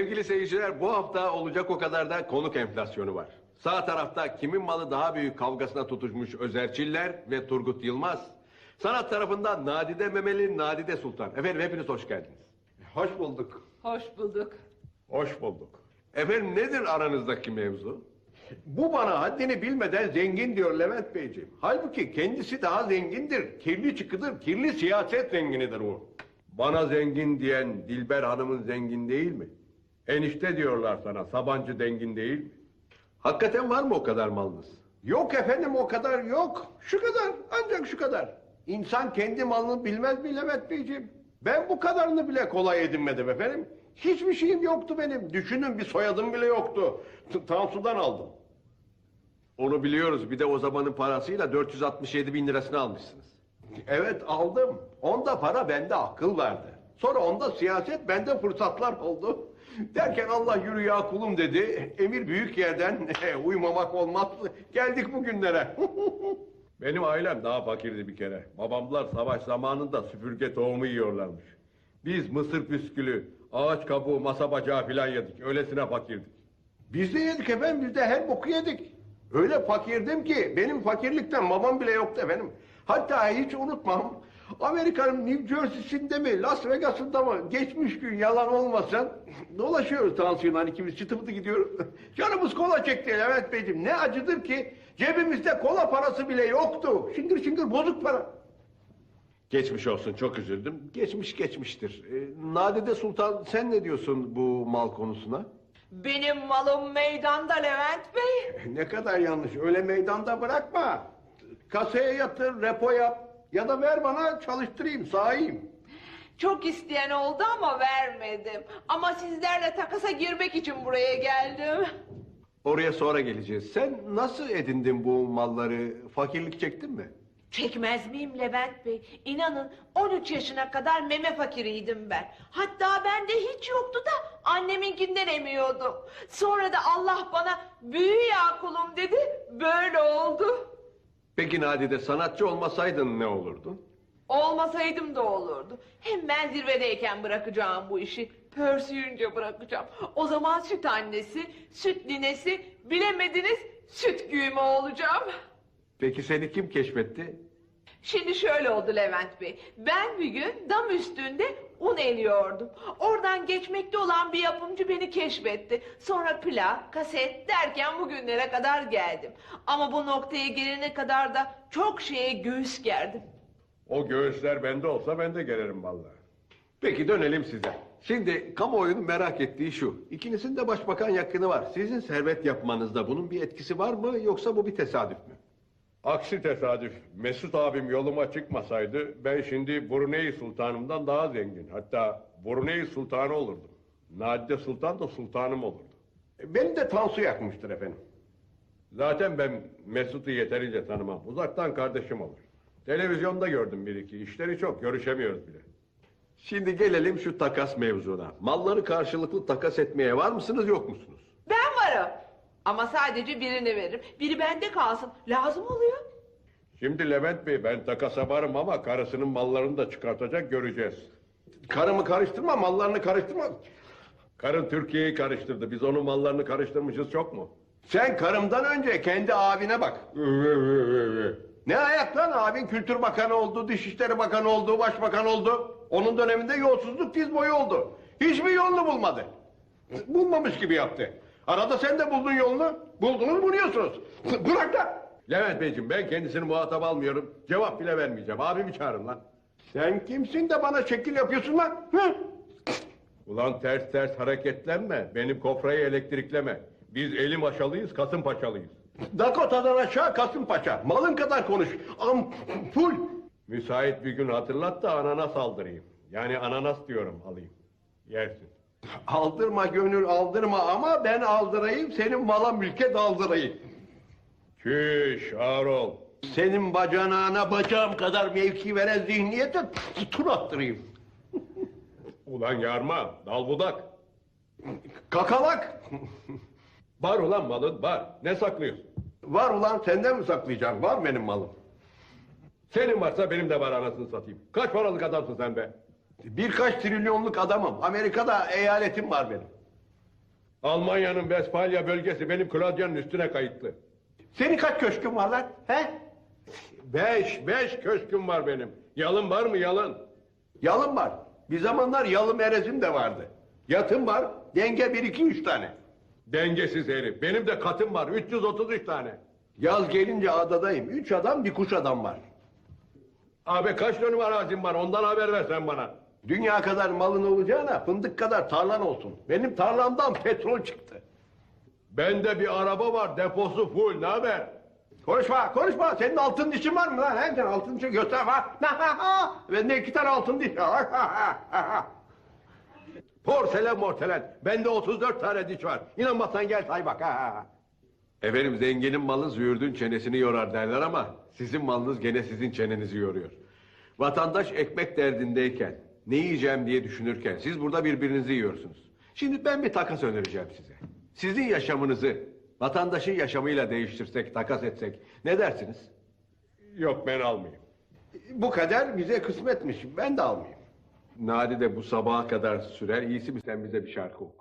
Sevgili seyirciler bu hafta olacak o kadar da konuk enflasyonu var. Sağ tarafta kimin malı daha büyük kavgasına tutuşmuş Özerçiller ve Turgut Yılmaz. Sanat tarafında Nadide Memeli, Nadide Sultan. Efendim hepiniz hoş geldiniz. Hoş bulduk. Hoş bulduk. Hoş bulduk. Efendim nedir aranızdaki mevzu? Bu bana haddini bilmeden zengin diyor Levent Beyciğim. Halbuki kendisi daha zengindir. Kirli çıkıdır, kirli siyaset zenginidir o. Bana zengin diyen Dilber Hanım'ın zengin değil mi? Enişte diyorlar sana, Sabancı dengin değil mi? Hakikaten var mı o kadar malınız? Yok efendim o kadar yok. Şu kadar, ancak şu kadar. İnsan kendi malını bilmez mi Levent Beyciğim? Ben bu kadarını bile kolay edinmedim efendim. Hiçbir şeyim yoktu benim. Düşünün bir soyadım bile yoktu. T- Tansu'dan aldım. Onu biliyoruz. Bir de o zamanın parasıyla 467 bin lirasını almışsınız. Evet aldım. Onda para bende akıl vardı. Sonra onda siyaset bende fırsatlar oldu. Derken Allah yürü ya kulum dedi. Emir büyük yerden uymamak olmaz. Geldik bugünlere. Benim ailem daha fakirdi bir kere. Babamlar savaş zamanında süpürge tohumu yiyorlarmış. Biz mısır püskülü, ağaç kabuğu, masa bacağı filan yedik. Öylesine fakirdik. Biz de yedik efendim, biz de her boku yedik. Öyle fakirdim ki benim fakirlikten babam bile yoktu efendim. Hatta hiç unutmam. Amerika'nın New Jersey'sinde mi, Las Vegas'ında mı geçmiş gün yalan olmasın dolaşıyoruz tansiyondan ikimiz çıtı gidiyoruz. Canımız kola çekti Levent Beyciğim. Ne acıdır ki cebimizde kola parası bile yoktu. Şıngır şıngır bozuk para. Geçmiş olsun çok üzüldüm. Geçmiş geçmiştir. Ee, Nadide Sultan sen ne diyorsun bu mal konusuna? Benim malım meydanda Levent Bey. Ne kadar yanlış. Öyle meydanda bırakma. Kasaya yatır, repo yap. Ya da ver bana çalıştırayım, sahayım. Çok isteyen oldu ama vermedim. Ama sizlerle takasa girmek için buraya geldim. Oraya sonra geleceğiz. Sen nasıl edindin bu malları? Fakirlik çektin mi? Çekmez miyim Levent Bey? İnanın 13 yaşına kadar meme fakiriydim ben. Hatta bende hiç yoktu da anneminkinden emiyordum. Sonra da Allah bana büyü ya kulum dedi, böyle oldu. Peki Nadide sanatçı olmasaydın ne olurdun? Olmasaydım da olurdu. Hem ben zirvedeyken bırakacağım bu işi. Pörsüyünce bırakacağım. O zaman süt annesi, süt ninesi, bilemediniz süt güğümü olacağım. Peki seni kim keşfetti? Şimdi şöyle oldu Levent Bey. Ben bir gün dam üstünde un eliyordum. Oradan geçmekte olan bir yapımcı beni keşfetti. Sonra plak, kaset derken bugünlere kadar geldim. Ama bu noktaya gelene kadar da çok şeye göğüs gerdim. O göğüsler bende olsa ben de gelirim vallahi. Peki dönelim size. Şimdi kamuoyunun merak ettiği şu. İkinizin de başbakan yakını var. Sizin servet yapmanızda bunun bir etkisi var mı yoksa bu bir tesadüf mü? Aksi tesadüf Mesut abim yoluma çıkmasaydı ben şimdi Brunei Sultanımdan daha zengin. Hatta Brunei Sultanı olurdum. Nadide Sultan da sultanım olurdu. Beni de Tansu yakmıştır efendim. Zaten ben Mesut'u yeterince tanımam. Uzaktan kardeşim olur. Televizyonda gördüm bir iki. İşleri çok görüşemiyoruz bile. Şimdi gelelim şu takas mevzuna. Malları karşılıklı takas etmeye var mısınız yok musunuz? Ama sadece birini veririm. Biri bende kalsın. Lazım oluyor. Şimdi Levent Bey ben takasa varım ama karısının mallarını da çıkartacak göreceğiz. Karımı karıştırma, mallarını karıştırma. Karın Türkiye'yi karıştırdı. Biz onun mallarını karıştırmışız çok mu? Sen karımdan önce kendi abine bak. Ne ayak lan abin Kültür Bakanı oldu, Dışişleri Bakanı oldu, Başbakan oldu. Onun döneminde yolsuzluk diz boyu oldu. Hiçbir yolunu bulmadı. Bulmamış gibi yaptı. Arada sen de buldun yolunu. Buldunuz buluyorsunuz. Bırak lan. Levent Beyciğim ben kendisini muhatap almıyorum. Cevap bile vermeyeceğim. Abimi çağırın lan. Sen kimsin de bana şekil yapıyorsun lan? Hı? Ulan ters ters hareketlenme. Benim kofrayı elektrikleme. Biz elim aşalıyız, kasım paçalıyız. Dakota'dan aşağı Kasımpaşa. Malın kadar konuş. Ampul. Müsait bir gün hatırlat da ananas aldırayım. Yani ananas diyorum alayım. Yersin. Aldırma gönül aldırma ama ben aldırayım senin mala mülke daldırayım. Çüş ağır ol. Senin bacanağına bacağım kadar mevki veren zihniyete tur attırayım. Ulan yarma, dal budak. Kakalak. Var ulan malın, var. Ne saklıyorsun? Var ulan senden mi saklayacağım? Var benim malım. Senin varsa benim de var anasını satayım. Kaç paralık adamsın sen be? Birkaç trilyonluk adamım. Amerika'da eyaletim var benim. Almanya'nın Westfalia bölgesi benim Claudia'nın üstüne kayıtlı. Senin kaç köşkün var lan? He? Beş, beş köşküm var benim. Yalın var mı yalın? Yalım var. Bir zamanlar yalım erezim de vardı. Yatım var. Denge bir iki üç tane. Dengesiz herif. Benim de katım var. 333 tane. Yaz gelince adadayım. Üç adam bir kuş adam var. Abi kaç dönüm arazim var ondan haber ver sen bana. Dünya kadar malın olacağına fındık kadar tarlan olsun. Benim tarlamdan petrol çıktı. Bende bir araba var deposu full ne haber? Konuşma, konuşma. Senin altın dişin var mı lan? He? Sen altın dişi göster ha. Bende iki tane altın diş var. Porselen mortelen. Bende 34 tane diş var. İnanmazsan gel say bak. Ha. Efendim zenginin malı züğürdün çenesini yorar derler ama sizin malınız gene sizin çenenizi yoruyor. Vatandaş ekmek derdindeyken, ne yiyeceğim diye düşünürken siz burada birbirinizi yiyorsunuz. Şimdi ben bir takas önereceğim size. Sizin yaşamınızı vatandaşın yaşamıyla değiştirsek, takas etsek ne dersiniz? Yok ben almayayım. Bu kader bize kısmetmiş. Ben de almayayım. Nadide bu sabaha kadar sürer. İyisi mi sen bize bir şarkı oku.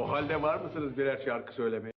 O halde var mısınız birer şarkı söylemeye?